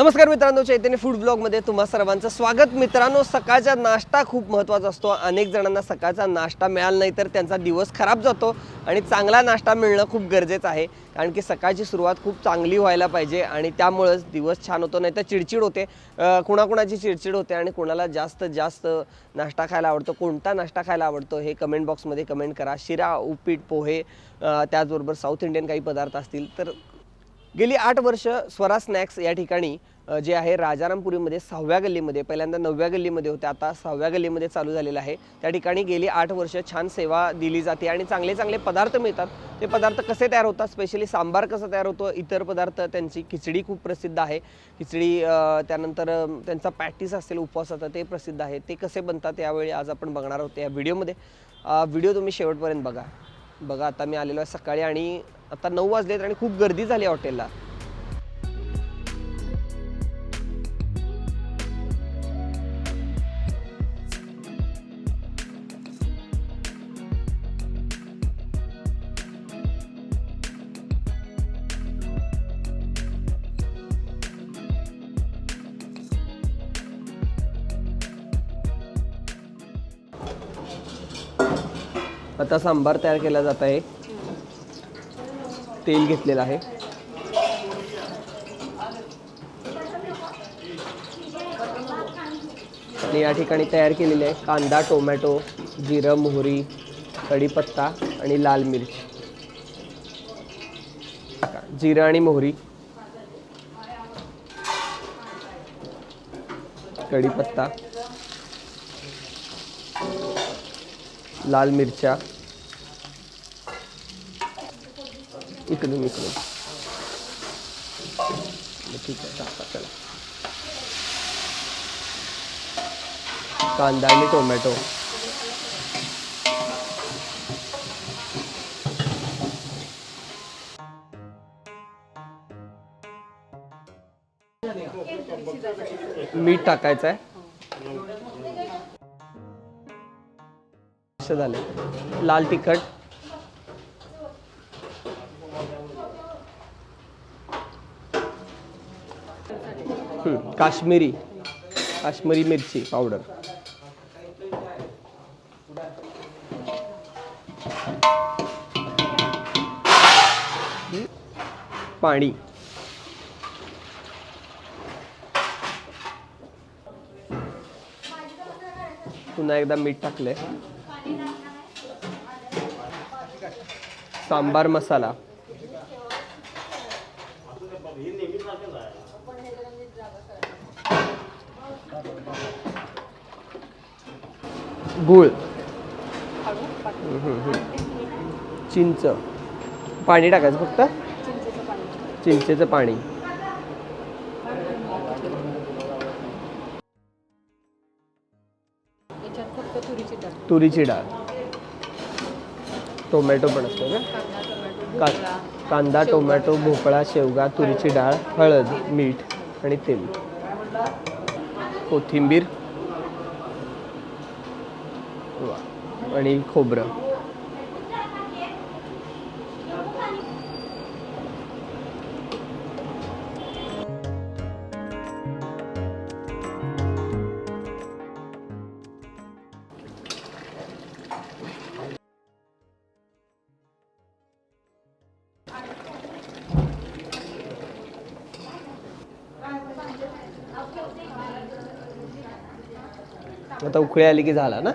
नमस्कार मित्रांनो चैतन्य फूड ब्लॉगमध्ये तुम्हा सर्वांचं स्वागत. मित्रांनो सकाळचा नाश्ता खूप महत्त्वाचा असतो. अनेक जणांना सकाळचा नाश्ता मिळाला नाही तर त्यांचा दिवस खराब जातो आणि चांगला नाश्ता मिळणं खूप गरजेचं आहे. कारण की सकाळची सुरुवात खूप चांगली व्हायला पाहिजे आणि त्यामुळंच दिवस छान होतो. नाही तर चिडचिड होते. कुणाकुणाची चिडचिड होते आणि कुणाला जास्त जास्त नाश्ता खायला आवडतो कोणता नाश्ता खायला आवडतो हे कमेंट बॉक्समध्ये कमेंट करा. शिरा उपीट पोहे त्याचबरोबर साऊथ इंडियन काही पदार्थ असतील. तर गेली आठ वर्ष स्वरा स्नॅक्स या ठिकाणी जे आहे राजारामपुरीमध्ये सहाव्या गल्लीमध्ये पहिल्यांदा नवव्या गल्लीमध्ये होते आता सहाव्या गल्लीमध्ये चालू झालेलं आहे. त्या ठिकाणी गेली आठ वर्ष छान सेवा दिली जाते आणि चांगले चांगले पदार्थ मिळतात. ते पदार्थ कसे तयार होतात? स्पेशली सांबार कसं तयार होतो? इतर पदार्थ त्यांची खिचडी खूप प्रसिद्ध आहे. खिचडी त्यानंतर त्यांचा पॅटीस असेल उपवासाचा ते प्रसिद्ध आहे. ते कसे बनतात यावेळी आज आपण बघणार आहोत या व्हिडिओमध्ये. व्हिडिओ तुम्ही शेवटपर्यंत बघा. बघा आता मी आलेलो आहे सकाळी आणि आता नऊ वाजलेत आणि खूप गर्दी झाली हॉटेलला. आता सांबार तयार केला जात आहे. तेल घेतलेलं आहे. आणि या ठिकाणी तयार केलेले आहे कांदा टोमॅटो जिरं मोहरी कढीपत्ता आणि लाल मिरच. जिरं आणि मोहरी. कढीपत्ता. लाल मिरच्या. इकडून इकडून. ठीक आहे टाका चला. कांदा आणि टोमॅटो. मीठ टाकायचं आहे असे झाले. लाल तिखट. काश्मीरी. काश्मीरी मिरची पावडर. पाणी. पुन्हा एकदा मीठ टाकलंय. सांबार मसाला. गुळ. चिंच. पाणी टाकायचं फक्त? चिंचेचं पाणी. तुरीची डाळ. टोमॅटो पण असतो ना? का कांदा टोमॅटो भोपळा शेवगा तुरीची डाळ हळद मीठ आणि तेल कोथिंबीर. आणि खोबरं. आता उकळी आली की झाला ना?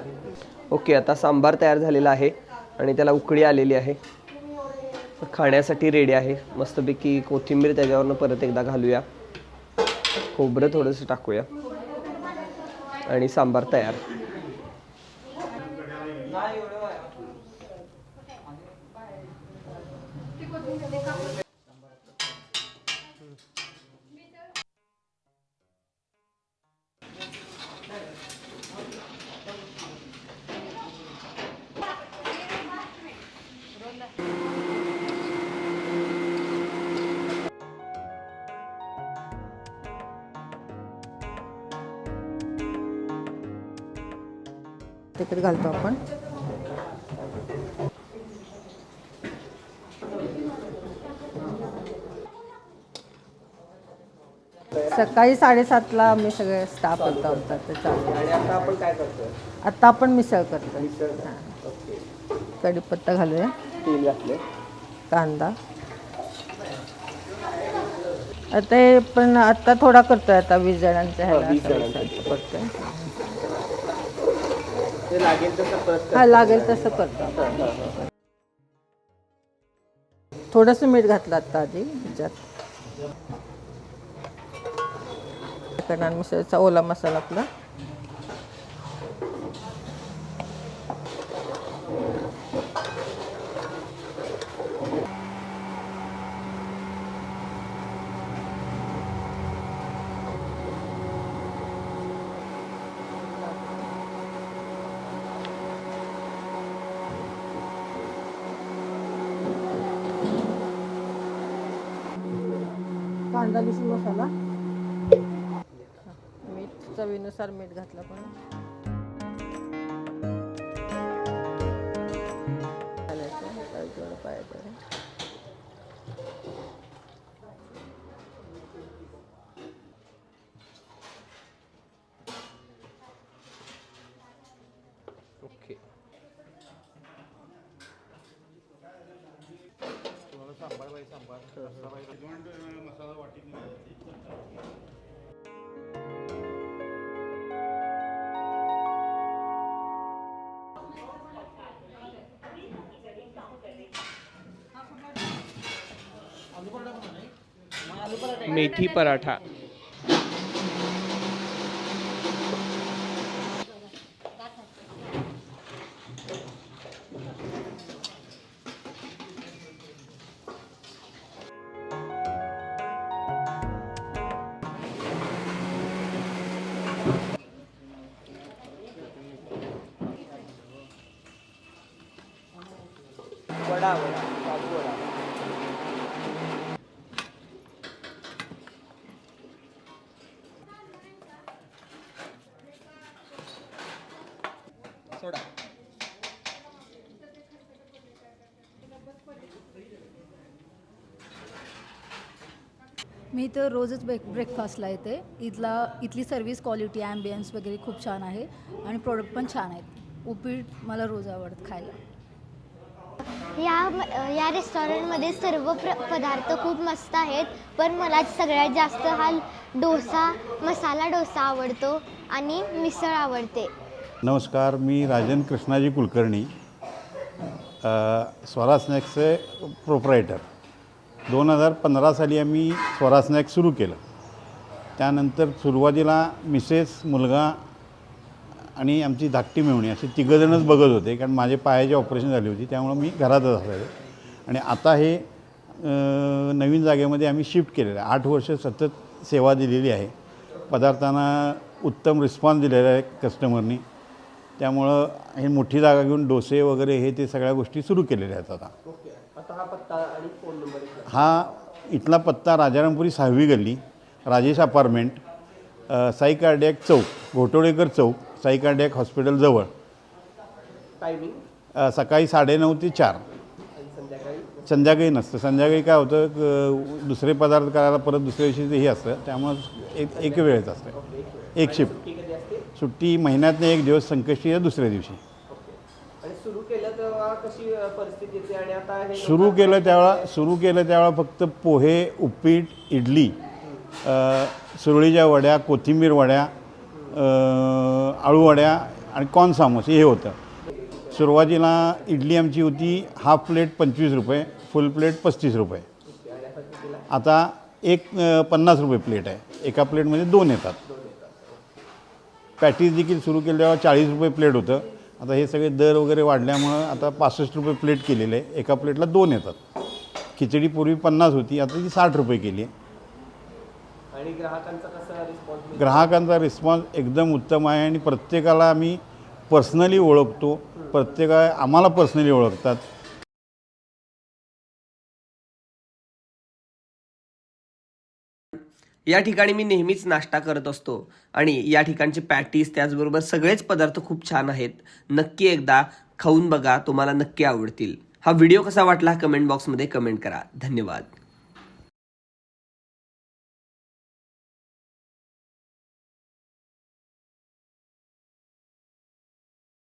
ओके आता सांबार तयार झालेला आहे आणि त्याला उकळी आलेली आहे. खाण्यासाठी रेडी आहे. मस्तपैकी कोथिंबीर त्याच्यावरनं परत एकदा घालूया. खोबरं थोडंसं टाकूया. आणि सांबार तयार. त्याच्यात घालतो आपण. सकाळी साडेसातला आम्ही सगळे स्टाफ होतो आमचा ते चालू आणि आता आपण मिसळ करतो कढीपत्ता घालूया. कांदा. आता पण आता थोडा करतोय आता वीस ह्याला जणांचं. वीस करतोय. लागेल तसं हा लागेल तसं करतो. थोडंसं मीठ घातलं आता आधी ह्याच्यात. मिसळचा ओला मसाला आपला. कांदा लसूण मसाला. मीठ चवीनुसार मीठ घातलं पण. मेथी पराठा। वडा वडा काजू वडा सोडा मी तर रोजच ब्रेक ब्रेकफास्टला येते. इथला इथली सर्व्हिस क्वालिटी ॲम्बियन्स वगैरे खूप छान आहे आणि प्रोडक्ट पण छान आहेत. उपीट मला रोज आवडतं खायला. या या रेस्टॉरंटमध्ये सर्व प्र पदार्थ खूप मस्त आहेत पण मला सगळ्यात जास्त हा डोसा मसाला डोसा आवडतो आणि मिसळ आवडते. नमस्कार मी राजन कृष्णाजी कुलकर्णी स्वरा स्नॅक्सचे प्रोप्रायटर. दोन हजार पंधरा साली आम्ही स्वरा स्नॅक्स सुरू केलं. त्यानंतर सुरुवातीला मिसेस मुलगा आणि आमची धाकटी मिळवणी अशी तिघंजणच बघत होते कारण माझे पायाची ऑपरेशन झाली होती त्यामुळं मी घरातच असायचो. आणि आता हे नवीन जागेमध्ये आम्ही शिफ्ट केलेलं आहे. आठ वर्ष सतत सेवा दिलेली आहे. पदार्थांना उत्तम रिस्पॉन्स दिलेला आहे कस्टमरनी त्यामुळं हे मोठी जागा घेऊन डोसे वगैरे हे ते सगळ्या गोष्टी सुरू केलेल्या आहेत आता. हा इथला. हा पत्ता राजारामपुरी सहावी गल्ली राजेश अपार्टमेंट साई कार्डियाक चौक घोटोळेकर चौक साई कार्डियाक हॉस्पिटलजवळ टायमिंग? सकाळी साडेनऊ ते चार. संध्याकाळी? संध्याकाळी नसतं. संध्याकाळी काय होतं क- दुसरे पदार्थ करायला परत दुसऱ्या दिवशी ते हे असतं. त्यामुळं एक एक वेळेच असतं. एक शिफ्ट सुट्टी कधी असते? सुट्टी महिन्यातनं एक दिवस संकष्टी आहे दुसऱ्या दिवशी. आणि सुरू केलं तेव्हा कशी अ, परिस्थिती येते आणि आता हे सुरू केलं त्यावेळा सुरू केलं त्यावेळा फक्त पोहे उपीट इडली अ, सुरळीच्या वड्या कोथिंबीर वड्या आळूवड्या आणि कॉर्न सामोसे हे होतं. सुरुवातीला इडली आमची होती हाफ प्लेट पंचवीस रुपये फुल प्लेट पस्तीस रुपये. आता एक पन्नास रुपये प्लेट आहे. एका प्लेटमध्ये दोन येतात. पॅटीज देखील सुरू केल्यावर चाळीस रुपये प्लेट होतं. आता हे सगळे दर वगैरे वाढल्यामुळं आता पासष्ट रुपये प्लेट केलेले आहे. एका प्लेटला दोन येतात. खिचडी पूर्वी पन्नास होती आता ती साठ रुपये केली आहे. आणि ग्राहकांचा कसा रिस्पॉन्स ग्राहकांचा रिस्पॉन्स एकदम उत्तम आहे आणि प्रत्येकाला आम्ही पर्सनली ओळखतो. प्रत्येका आम्हाला पर्सनली ओळखतात. या ठिकाणी मी नेहमीच नाश्ता करत असतो आणि या ठिकाणचे पॅटीस त्याचबरोबर सगळेच पदार्थ खूप छान आहेत. नक्की एकदा खाऊन बघा तुम्हाला नक्की आवडतील. हा व्हिडिओ कसा वाटला कमेंट बॉक्समध्ये कमेंट करा. धन्यवाद.